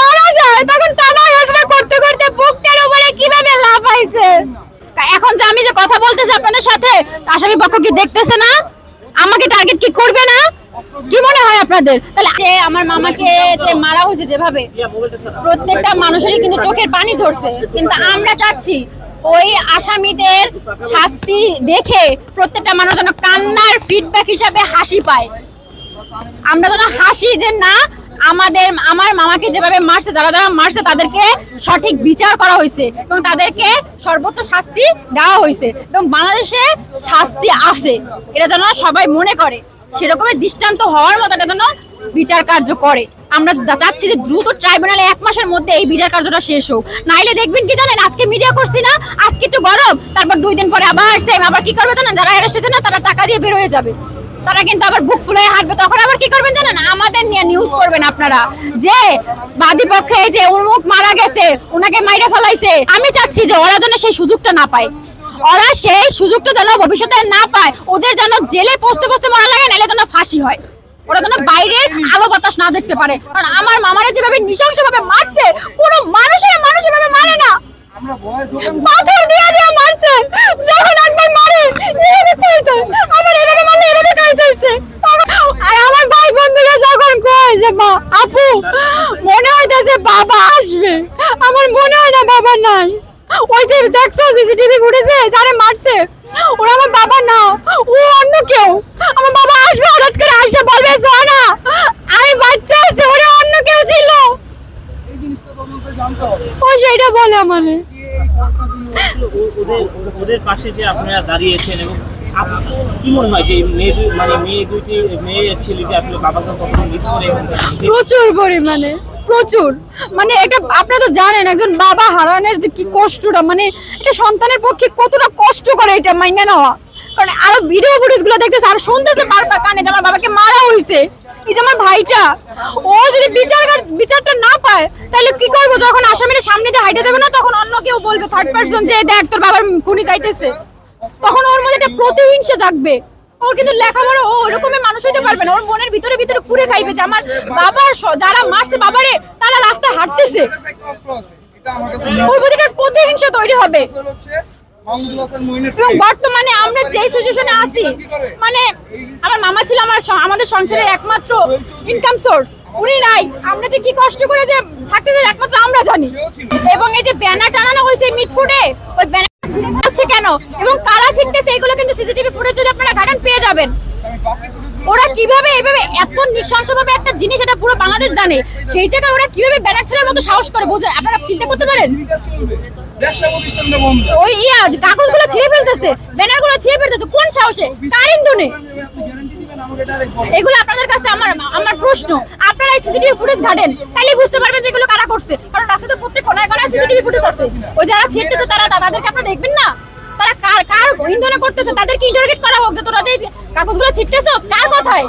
মারা যায়, তখন টানা হেসড়া করতে করতে বুকটার উপরে কীভাবে এখন যে আমি যে কথা বলতেছি আপনাদের সাথে, আসামি পক্ষ কি দেখতেছে না? আমাকে টার্গেট কি করবে না? কি মনে হয় আপনাদের? তাহলে আমার মামাকে যে মারা হয়েছে যেভাবে, প্রত্যেকটা মানুষেরই কিন্তু চোখের পানি ঝরছে। কিন্তু আমরা চাচ্ছি ওই আসামিদের শাস্তি দেখে প্রত্যেকটা মানুষ যেন কান্নার ফিডব্যাক হিসাবে হাসি পায়। আমরা যেন হাসি যে না আমাদের, আমার মামাকে যেভাবে মারছে, যারা যারা মারছে, তাদেরকে সঠিক বিচার করা হয়েছে এবং তাদেরকে সর্বোচ্চ শাস্তি দেওয়া হয়েছে। এবং বাংলাদেশে শাস্তি আছে, এটা যেন সবাই মনে করে। সেরকমের দৃষ্টান্ত হওয়ার মতো এটা যেন বিচার কার্য করে। আমরা চাচ্ছি যে দ্রুত ট্রাইব্যুনালে এক মাসের মধ্যে এই বিচার কার্যটা শেষ হোক। নাইলে দেখবেন কি জানেন, আজকে মিডিয়া করছি না, আজকে একটু গরম, তারপর দুই দিন পরে আবার সেম আবার কি করবে জানেন? যারা অ্যারেস্ট হয়েছে না, তারা টাকা দিয়ে বের হয়ে যাবে। তারা কিন্তু আবার বুক ফুলে হাঁটবে, তখন আবার কি করবেন জানেন? আমাদের নিউজ করবেন আপনারা। যে বাদী পক্ষে যে উন্মুখ মারা গেছে ওনাকে মাইরে ফেলাইছে, আমি চাচ্ছি যে ওরা যেন সেই সুযোগটা না পায়। ওরা সেই সুযোগটা যেন ভবিষ্যতে না পায়, ওদের যেন জেলে পৌঁছতে পৌঁছতে মারা লাগে, নাহলে যেন ফাঁসি হয়। ওরা যেন বাইরের আলো বাতাস না দেখতে পারে। কারণ আমার মামারা যেভাবে নৃশংসভাবে মারছে কোনো মানুষের মানুষ এভাবে মারে না পাথর দিয়ে দিয়ে মারছে যখন একবার মারে এভাবে খাইছে আবার এভাবে মারলে এভাবে খাইতেছে আর আমার ভাই বন্ধুরা যখন কয় যে মা আপু মনে হইতেছে বাবা আসবে? আমার মনে হয় না বাবা নাই। ওই যে দেখছ সিসিটিভি ফুটেছে যারে মারছে ওরা আমার বাবা না ও অন্য কেউ। আমার বাবা আসবে হঠাৎ করে আসে বলবে সোনা আমি বাচ্চা আছে ওরা অন্য কেউ ছিল। ও সেটা বলে আমারে। ওদের পাশে যে আপনারা দাঁড়িয়েছেন এবং মনে এবং প্রচুর পরিমাণে। প্রচুর। মানে এটা আপনারা তো জানেন, একজন বাবা হারানোর যে কি কষ্টটা মানে এটা সন্তানের পক্ষে কতটা কষ্ট করে এটা মাইনে নেওয়া। কারণ আরও ভিডিও ফুটেজগুলো দেখতেছে, আর শুনতেছে বারবার কানে আমার বাবাকে মারা হয়েছে এই যে আমার ভাইটা, ও যদি বিচার বিচারটা না পায়, তাহলে কি করব? যখন আসামির সামনে দিয়ে হাইটে যাবে না, তখন অন্য কেউ বলবে থার্ড পার্সন যে দেখ, তোর বাবার খুনি যাইতেছে। তখন ওর মধ্যে একটা প্রতিহিংসা জাগবে। ওর কিন্তু লেখাপড়া ও ওরকমের মানুষ হইতে পারবে না। ওর মনের ভিতরে ভিতরে কুড়ে খাইবে যে আমার বাবার যারা মারছে বাবারে তারা রাস্তায় হাঁটতেছে। ওর প্রতি প্রতিহিংসা তৈরি হবে। বর্তমানে আমরা যে সিচুয়েশনে আছি মানে আমার মামা ছিল আমার আমাদের সংসারের একমাত্র ইনকাম সোর্স উনি নাই। আমরা যে কি কষ্ট করে যে থাকতেছে একমাত্র আমরা জানি। এবং এই যে ব্যানার টানানো হয়েছে মিটফুডে ওই ব্যানার হচ্ছে কেন? এবং কারা ছিটতেছে এগুলো কিন্তু সিসিটিভি ফুটেজ যদি আপনারা যাবেন? ওরা কীভাবে এইভাবে এত নৃশংসভাবে একটা জিনিস, এটা পুরো বাংলাদেশ জানে। সেই জায়গায় ওরা কীভাবে ব্যানার মতো সাহস করে, বোঝে? আপনারা চিন্তা করতে পারেন? ওই কাগজগুলো ছিঁড়ে ফেলতেছে, ব্যানারগুলো ছিঁড়ে ফেলতেছে, কোন সাহসে? কার ইন্ধনে? এগুলো আপনাদের কাছে আমার আমার প্রশ্ন। আপনারা এই সিসিটিভি ফুটেজ ঘাটেন তাহলে বুঝতে পারবেন যে এগুলো কারা করছে। কারণ রাস্তাতে প্রত্যেক কোনায় কোনায় সিসিটিভি ফুটেজ আছে। ওই যারা ছিঁড়তেছে তারা, তাদেরকে আপনারা দেখবেন না? তারা কার কার ইন্ধনে করতেছে? তাদেরকে ইন্টারোগেট করা হোক যে তোরা যে কাগজগুলো ছিটতেছ কার কথায়?